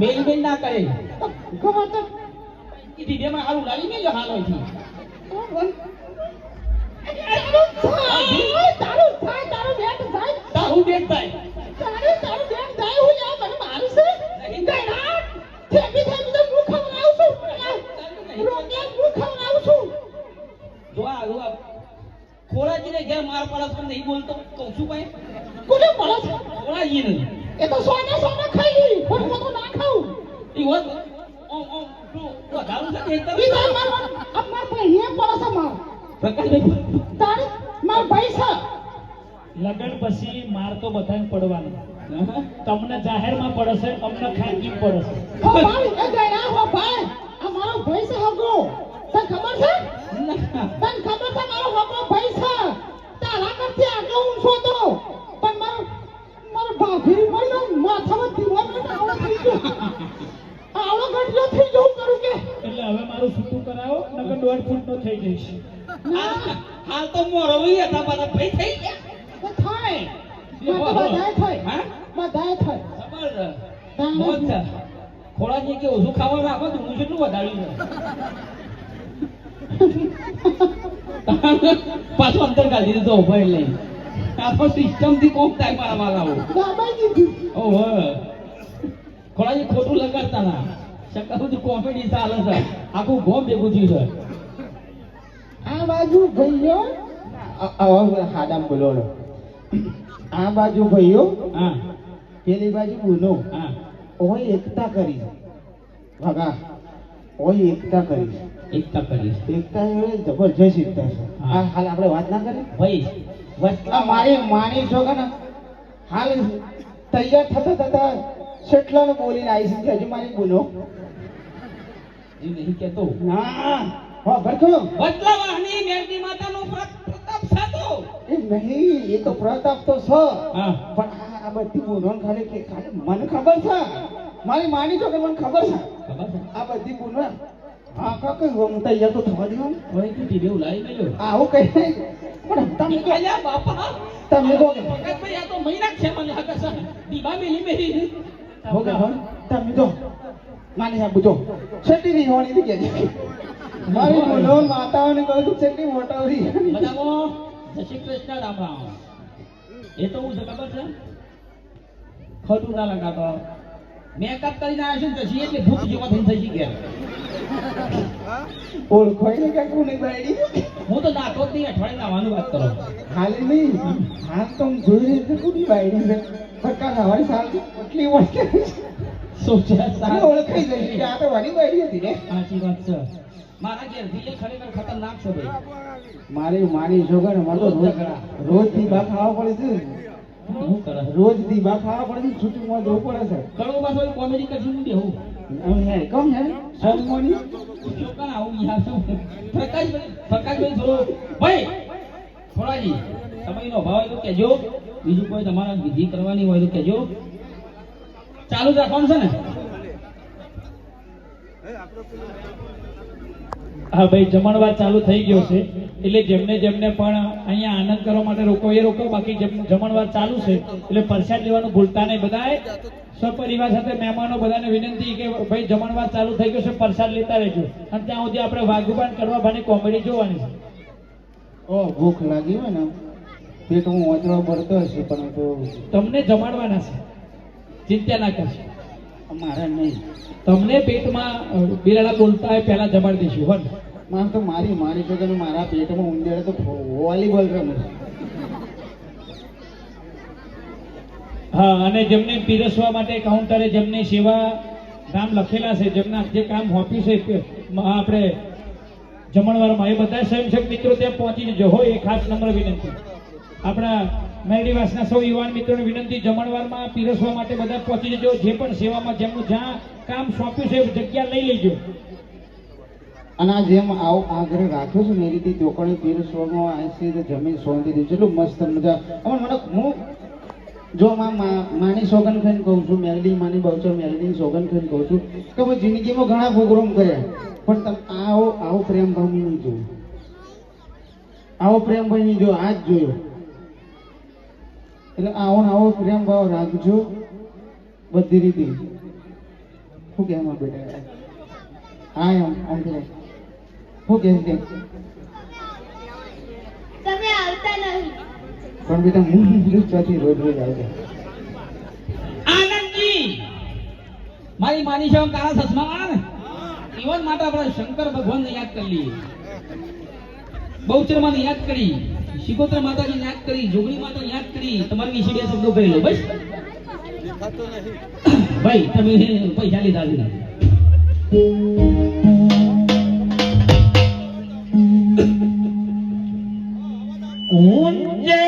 મેલ મેલ ના કરે. ખબર તો ઈ દીધેમાં હારું લાવી મેલ્યો હાલ તારું થાય તારું બેટ થાય. તારું બેટ થાય. તારું તારું બેટ થાય હું યાર મને મારું છે. નહીં. ગયડા થેબી થેબી તો હું ખવડાવું છું. રોટિયા હું ખવડાવું છું. ખોરાજીને ઘેર માર પડે પણ નહીં બોલતો કહું છું ભાઈ. કોને પડે છે? ખોરાજીને એ તો સોને સોને ખાઈ લી પણ હું તો ના ખાઉં. ઈ હોત ઓમ ઓમ પેલું વધારું છે ને એકદમ ઈ તો માર અમાર ભાઈ એ પડે છે માર. પ્રકાશભાઈ તારે માર ભાઈ છે. લગન પછી માર તો બધાને પડવાનો? તમને જાહેરમાં પડશે તમને ખાનગી પડશે. હો ભાઈ એ ગયડા હો ભાઈ. આ મારો ભાઈ છે હગો. તને ખબર છે? તને ખબર છે મારો હગો ભાઈ છે તારા કરતી આગળ હું છો તો પણ મારો મારો ભાભી મળ્યો માથામાં દીવાનો આવડો થઈ ગયો આવડો ગઢિયો થઈ જવું કરું કે એટલે હવે મારું છૂટું કરાવો નકર થઈ જઈશ. હાલ હાલ તો મોરો ઈ હતા બધા ભાઈ થઈ ગયા? થાય. બધાય થાય. હા? બધાય થાય. જબરદસ્ત મોજ કે ઓછું ખાવા રાખો તો હું કેટલું વધાર્યું છે. પાછું કાઢી દીધો ભાઈ લઈ આ સિસ્ટમથી કોક થાય મારા વાલાઓ ઓહો. ખોરાજી ખોટું લગાડતા ના. શક્કર બધું કોમેડી ચાલે છે. આખું ગોમ ભેગું થયું છે. બાજુ ભાઈઓ હાડામ બોલો આ બાજુ ભાઈઓ હા. પેલી બાજુ બોલો હા. ઓય એકતા કરી. ભગા ઓય એકતા કરી. એકતા કરીશ એકતા એ જબરજસ્ત એકતા છે. આ હાલ આપણે વાત ના કરી ભાઈ વસ્તા મારે માની છો કે હાલ તૈયાર થતા થતા શેટલાને બોલીને આવી છે હજુ મારી ગુનો. એ નહીં કેતો ના હો ભરખો વચલા વાહની માતાનો પ્રતાપ સાતો એ નહીં એ તો પ્રતાપ તો છે. પણ આ આ બધી ગુનો ખાલી કે ખાલી મને ખબર છે. મારી માની છો કે મને ખબર છે. આ બધી ગુનો હા કાકા હું તૈયાર તો થવા દો ને હવે તું ટીવી ઉલાઈ ગયો આવું કઈ નહીં. પણ તમે કહો અલ્યા બાપા? તમે કહો કે ભગતભાઈ આ તો મહિના છે મને છે. દીવા મેલી મેલી. હો કે તમે તો માની સાહેબ જો છેટી હોણી થી કે મારી બોલો માતાઓને કહું છું છેટી મોટાવરી બધામાં જય શ્રી કૃષ્ણ રામ રામ. એ તો હું ખબર છે? ખોટું ના લગાતો મેકઅપ કરીને આવ્યો છું ને એટલે ભૂખ જેવા થઈને થઈ ગયા ઓળખોય ને કાકુ ને બાયડી હું તો નાતો જ નહીં અઠવાડિયે નાવાનું વાત કરો. હાલે નહીં હાલ તો હું જોઈ રહી છું કુની બાયડી છે સરકાર હવારી સાલ કેટલી ઓળખે સોચ્યા ઓળખાઈ જઈશ કે આ તો વાની બાયડી હતી ને. સાચી વાત છે. મારા ઘેરથી એ ખરેખર ખતરનાક છે ભાઈ. મારી માની છોકરા મારે રોજ રોજથી બા ખાવા પડે છે કરે? રોજથી બા ખાવા પડે છે છૂટું જવું પડે છે. કોમેડી કરશું દેવું હે કમ હે. આવું યાર પ્રકાશભાઈ પ્રકાશભાઈ થોડો. ભાઈ થોડાજી સમયનો અભાવ તો કહેજો. બીજું કોઈ તમારા વિધિ કરવાની હોય તો કહેજો. ચાલુ રાખવાનું છે ને? હા ભાઈ જમણવાર ચાલુ થઈ ગયો છે. એટલે જેમને જેમને પણ અહીંયા આનંદ કરવા માટે રોકો એ રોકો બાકી જમણવાર ચાલુ છે એટલે પ્રસાદ લેવાનું ભૂલતા નહીં. બધાએ સપરિવાર સાથે મહેમાનો બધાને વિનંતી કે ભાઈ જમણવાર ચાલુ થઈ ગયો છે પ્રસાદ લેતા રહેજો. અને ત્યાં સુધી આપણે વાઘુબાન કરવા ભાની કોમેડી જોવાની છે. ઓ ભૂખ લાગી હોય ને પેટ હું વાંચવા ભરતો હશે પણ તમને જમાડવાના છે. ચિંતા ના કરશો. મારે નહીં. તમને પેટમાં બિલાડા બોલતા હોય પહેલા જમાડી દઈશું હો ને? મારે તો મારી મારી છોકરી મારા પેટમાં ઉંદેડે તો વોલીબોલ રમે. હા અને જેમને પીરસવા માટે કાઉન્ટરે જેમની સેવા નામ લખેલા છે જેમના જે કામ હોપ્યું છે તે મ- આપણે જમણવારમાં એ બધા સ્વયંસેવક મિત્રો ત્યાં પહોંચી જજો હોય એ ખાસ નમ્ર વિનંતી. આપણા મેરડીવાસના સૌ યુવાન મિત્રોને વિનંતી જમણવારમાં પીરસવા માટે બધા પહોંચી જજો. જે પણ સેવામાં જેમનું જ્યાં કામ સોંપ્યું છે જગ્યા લઈ લેજો. અને આ જેમ આવો આગ્રહ રાખ્યો છે ને, એ રીતે ચોકડી પીરસવામાં આવી જમીન સોંધી દીધું એટલું મસ્ત મજા. હવે મને હું જો માની સોગન ખાઈને કહું છું, મેલડી માની બહુચર મેલડી સોગન ખાઈને કહું છું કે હું જિંદગીમાં ઘણા પ્રોગ્રામ કર્યા, પણ તમે આવો આવો પ્રેમ ભાવ નહીં જોયો. આવો પ્રેમ ભાઈ નહીં જોયો આ જ જોયો. એટલે આવો ને આવો પ્રેમ ભાવ રાખજો. બધી રીતે. શું કે એમાં બેટા? હા એમ આમ કે શું કે કે તમે આવતા નહીં. પણ બેટા હું નીકળું રોજ રોજ આવતો આનંદજી! મારી માની છે કાળા ચશ્મા વાળા ને? જીવન માટે આપણે શંકર ભગવાનને યાદ કરી લઈએ. બહુચર માને યાદ કરી. શિકોત્ર માતાજી યાદ કરી, જોગણી માતા યાદ કરી, તમારી વિશે બે શબ્દો કહી લો બસ? ભાઈ, તમે પૈસા લીધા લીધા ઊંચે